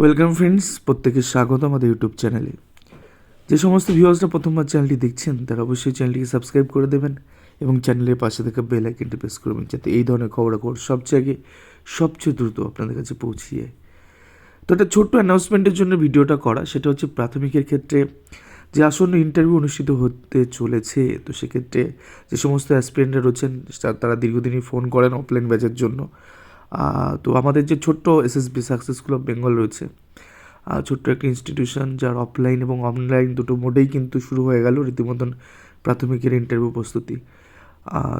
Welcome friends প্রত্যেকে স্বাগত আমাদের ইউটিউব চ্যানেলে যে সমস্ত ভিউয়ার্সরা প্রথমবার চ্যানেলটি দেখছেন, তারা অবশ্যই চ্যানেলটিকে সাবস্ক্রাইব করে দেবেন এবং চ্যানেলের পাশে থাকা বেল আইকনটি প্রেস করবেন যাতে এই ধরনের খবরাখবর সবচেয়ে আগে, সবচেয়ে দ্রুত আপনাদের কাছে পৌঁছে যায় তো একটা ছোট্ট অ্যানাউন্সমেন্টের জন্য ভিডিওটা করা, সেটা হচ্ছে প্রাথমিকের ক্ষেত্রে যে আসন্ন ইন্টারভিউ অনুষ্ঠিত হতে চলেছে, তো সেক্ষেত্রে যে সমস্ত অ্যাসপিরেন্টরা রয়েছেন, তারা দীর্ঘদিনই ফোন করেন অফলাইন ব্যাচের জন্য। তো আমাদের যে ছোট্ট এসএসবি সাকসেস ক্লাব বেঙ্গল রয়েছে ছোট্ট একটা ইনস্টিটিউশন যার অফলাইন এবং অনলাইন দুটো মোডেই কিন্তু শুরু হয়ে গেল রীতিমতন প্রাথমিকের ইন্টারভিউ প্রস্তুতি।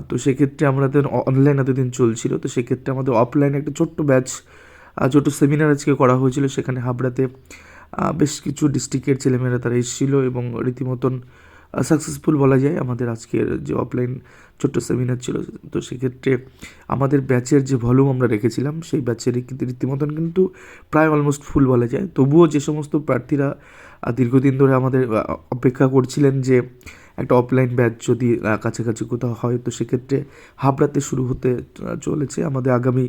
তো সেক্ষেত্রে আমাদের অনলাইন এতদিন চলছিল, তো সেক্ষেত্রে আমাদের অফলাইনে একটা ছোট্ট ব্যাচ ছোটো সেমিনার আজকে করা হয়েছিল। সেখানে হাবড়াতে বেশ কিছু ডিস্ট্রিক্টের ছেলেমেয়েরা তারা এসেছিল এবং রীতিমতন সাকসেসফুল বলা যায়, আমাদের আজকের যে অফলাইন ছোট্ট সেমিনার ছিল, তো সেক্ষেত্রে আমাদের ব্যাচের যে ভলিউম আমরা রেখেছিলাম, সেই ব্যাচের রীতিমতন কিন্তু প্রায় অলমোস্ট ফুল বলা যায়। তবুও যে সমস্ত প্রার্থীরা দীর্ঘদিন ধরে আমাদের অপেক্ষা করছিলেন যে একটা অফলাইন ব্যাচ যদি কাছাকাছি কোথাও হয়, তো সেক্ষেত্রে হাবড়াতে শুরু হতে চলেছে। আমাদের আগামী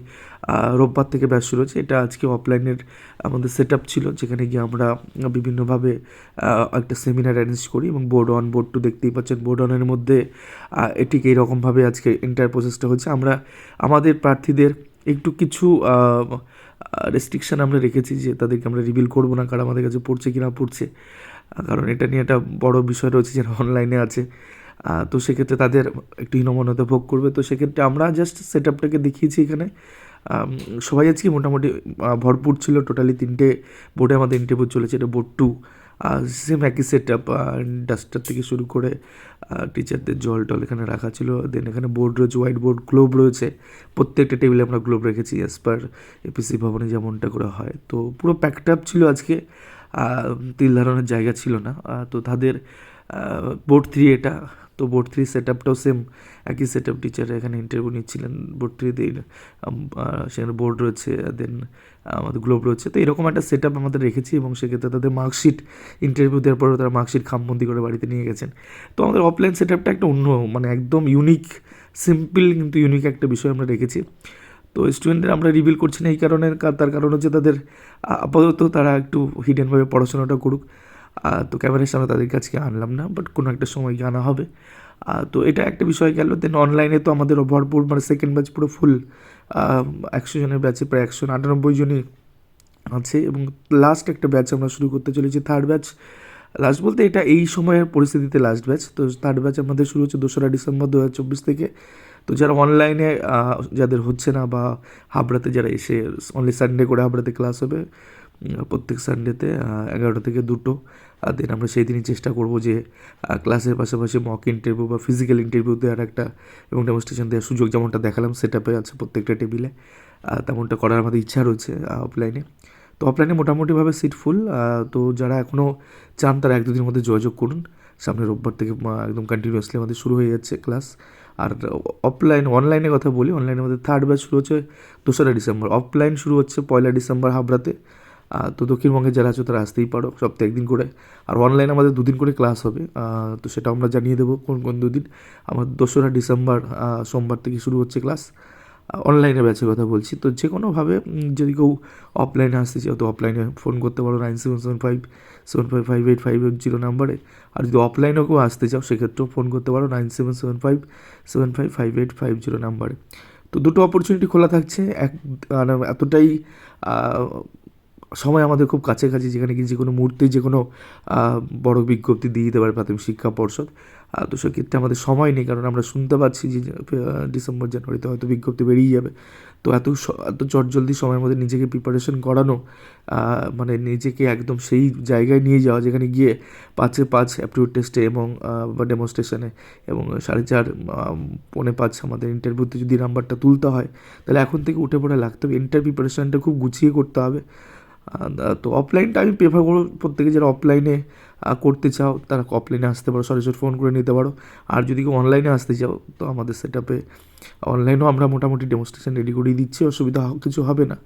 রোববার থেকে ব্যাচ শুরু হচ্ছে। এটা আজকে অফলাইনের আমাদের সেট ছিল, যেখানে গিয়ে আমরা বিভিন্নভাবে একটা সেমিনার অ্যারেঞ্জ করি এবং বোর্ড ওয়ান বোর্ড টু দেখতেই পাচ্ছেন। বোর্ড ওয়ানের মধ্যে এটিকে এইরকমভাবে আজকে এন্টার প্রসেসটা হচ্ছে। আমরা আমাদের প্রার্থীদের একটু কিছু রেস্ট্রিকশন আমরা রেখেছি যে তাদেরকে আমরা রিভিল করব না কারণ আমাদের কাছে পড়ছে কি না পড়ছে। কারণ এটা নিয়ে একটা বড় বিষয় রয়েছে যারা অনলাইনে আছে। তো সেক্ষেত্রে তাদের একটু হীনমন্যতা ভোগ করবে। তো সেক্ষেত্রে আমরা জাস্ট সেট আপটাকে দেখিয়েছি এখানে। সবাই আজকে মোটামুটি ভরপুর ছিল। টোটালি তিনটে বোর্ডে আমাদের ইন্টারভিউ চলেছে। এটা বোর্ড টু সেম একই সেট আপ ডাস্টার থেকে শুরু করে টিচারদের জল টল এখানে রাখা ছিল। দেন এখানে বোর্ড রয়েছে হোয়াইট বোর্ড গ্লোব রয়েছে। প্রত্যেকটা টেবিলে আমরা গ্লোব রেখেছি অ্যাজ পার এপিসি ভবনে যেমনটা করে হয়। তো পুরো প্যাকড আপ ছিল আজকে। তিল ধারণের জায়গা ছিল না। তো তাদের বোর্ড থ্রি এটা। তো বোর্ড থ্রি সেট আপটাও সেম একই সেট আপ টিচার এখানে ইন্টারভিউ নিচ্ছিলেন। বোর্ড থ্রিতে সেখানে বোর্ড রয়েছে দেন আমাদের গ্লোব রয়েছে। তো এরকম একটা সেট আপ আমাদের রেখেছি এবং সেক্ষেত্রে তাদের মার্কশিট ইন্টারভিউ দেওয়ার পরেও তারা মার্কশিট খামবন্দি করে বাড়িতে নিয়ে গেছেন। তো আমাদের অফলাইন সেট আপটা একটা অন্য মানে একদম ইউনিক সিম্পল কিন্তু ইউনিক একটা বিষয় আমরা রেখেছি। তো স্টুডেন্টদের আমরা রিভিল করছি না এই কারণে তার কারণ হচ্ছে তাদের আপাতত তারা একটু হিডেনভাবে পড়াশোনাটা করুক। তো ক্যামেরার সামনে তাদের কাছকে আনলাম না বাট কোনো একটা সময় আনা হবে। তো এটা একটা বিষয় গেল দেন অনলাইনে তো আমাদের ভরপুর মানে সেকেন্ড ব্যাচ পুরো ফুল একশো জনের ব্যাচে প্রায় একশো আটানব্বই জনই আছে, এবং লাস্ট একটা ব্যাচ আমরা শুরু করতে চলেছি থার্ড ব্যাচ লাস্ট বলতে এটা এই সময়ের পরিস্থিতিতে লাস্ট ব্যাচ তো থার্ড ব্যাচ আমাদের শুরু হচ্ছে দোসরা ডিসেম্বর দু হাজার চব্বিশ থেকে। তো যারা অনলাইনে যাদের হচ্ছে না বা হাবড়াতে যারা এসে অনলি সানডে করে হাবড়াতে ক্লাস হবে প্রত্যেক সানডেতে এগারোটা থেকে দুটো, আর দেন আমরা সেই দিনই চেষ্টা করব যে ক্লাসের পাশাপাশি মক ইন্টারভিউ বা ফিজিক্যাল ইন্টারভিউ দেওয়ার একটা এবং ডেমনস্ট্রেশন দেওয়ার সুযোগ যেমনটা দেখালাম সেট আপে আছে প্রত্যেকটা টেবিলে তেমনটা করার আমাদের ইচ্ছা রয়েছে অফলাইনে তো অফলাইনে মোটামুটিভাবে সিট ফুল তো যারা এখনও চান তারা এক দুদিনের মধ্যে যোগাযোগ করুন। সামনে রোববার থেকে একদম কন্টিনিউয়াসলি আমাদের শুরু হয়ে যাচ্ছে ক্লাস আর অফলাইন অনলাইনে কথা বলি অনলাইনে আমাদের থার্ড ব্যাচ শুরু হচ্ছে দোসরা ডিসেম্বর। অফলাইন শুরু হচ্ছে পয়লা ডিসেম্বর হাবড়াতে। তো দক্ষিণবঙ্গে যারা আছো তারা আসতেই পারো সপ্তাহে একদিন করে। আর অনলাইনে আমাদের দুদিন করে ক্লাস হবে। তো সেটা আমরা জানিয়ে দেবো কোন কোন দুদিন। আমার দোসরা ডিসেম্বর সোমবার থেকে শুরু হচ্ছে ক্লাস অনলাইনে ব্যাচের কথা বলছি। তো যে কোনোভাবে যদি কেউ অফলাইনে আসতে চাও তো অফলাইনে ফোন করতে পারো nine seven seven five seven five five eight five eight zero নাম্বারে আর যদি অফলাইনেও কেউ আসতে চাও, সেক্ষেত্রেও ফোন করতে পারো nine seven seven five seven five five eight five zero নাম্বারে তো দুটো অপরচুনিটি খোলা থাকছে, এক মানে এতটাই সময় আমাদের খুব কাছাকাছি, যেখানে কি যে কোনো মুহূর্তে যে কোনো বড় বিজ্ঞপ্তি দিয়ে দিতে পারে প্রাথমিক শিক্ষা পর্ষদ। তো সেক্ষেত্রে আমাদের সময় নেই, কারণ আমরা শুনতে পাচ্ছি যে ডিসেম্বর, জানুয়ারিতে হয়তো বিজ্ঞপ্তি বেরিয়ে যাবে। তো এত এত চটজলদি সময়ের মধ্যে নিজেকে প্রিপারেশন করানো মানে নিজেকে একদম সেই জায়গায় নিয়ে যাওয়া, যেখানে গিয়ে পাঁচে পাঁচ অ্যাপটিউড টেস্টে এবং বা ডেমনস্ট্রেশনে এবং সাড়ে চার পৌনে পাঁচ আমাদের ইন্টারভিউতে যদি নাম্বারটা তুলতে হয়, তাহলে এখন থেকে উঠে পড়ে লাগতে হবে। ইন্টার প্রিপারেশনটা খুব গুছিয়ে করতে হবে। তো অফলাইনটা আমি প্রেফার করব প্রত্যেকে যারা অফলাইনে করতে চাও, তারা অফলাইনে আসতে পারো। সরাসরি ফোন করে নিতে পারো। আর যদি কেউ অনলাইনে আসতে চাও, তো আমাদের সেট আপে অনলাইনেও আমরা মোটামুটি ডেমনস্ট্রেশন রেডি করিয়ে দিচ্ছি, অসুবিধা কিছু হবে না।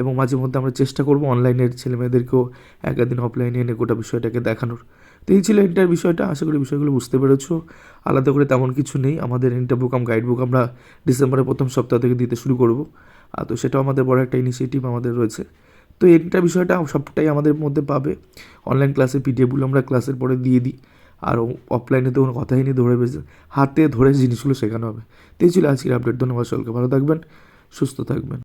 এবং মাঝে মধ্যে আমরা চেষ্টা করব অনলাইনের ছেলেমেয়েদেরকেও একদিন অফলাইনে এনে গোটা বিষয়টাকে দেখানোর। তো এই ছিল ইন্টার বিষয়টা, আশা করি বিষয়গুলো বুঝতে পেরেছ। আলাদা করে তেমন কিছু নেই, আমাদের ইন্টার বুক আম গাইড বুক আমরা ডিসেম্বরের প্রথম সপ্তাহ থেকে দিতে শুরু করব। তো সেটাও আমাদের বড় একটা ইনিশিয়েটিভ আমাদের রয়েছে। তো এটা বিষয়টা সবটাই আমাদের মধ্যে পাবে। অনলাইন ক্লাসে পিডিএফগুলো আমরা ক্লাসের পরে দিয়ে দিই। আর অফলাইনে তো কোনো কথাই নিয়ে ধরে বেশি হাতে ধরে জিনিসগুলো শেখানো হবে। তো এই ছিল আজকের আপডেট ধন্যবাদ সকলকে, ভালো থাকবেন, সুস্থ থাকবেন।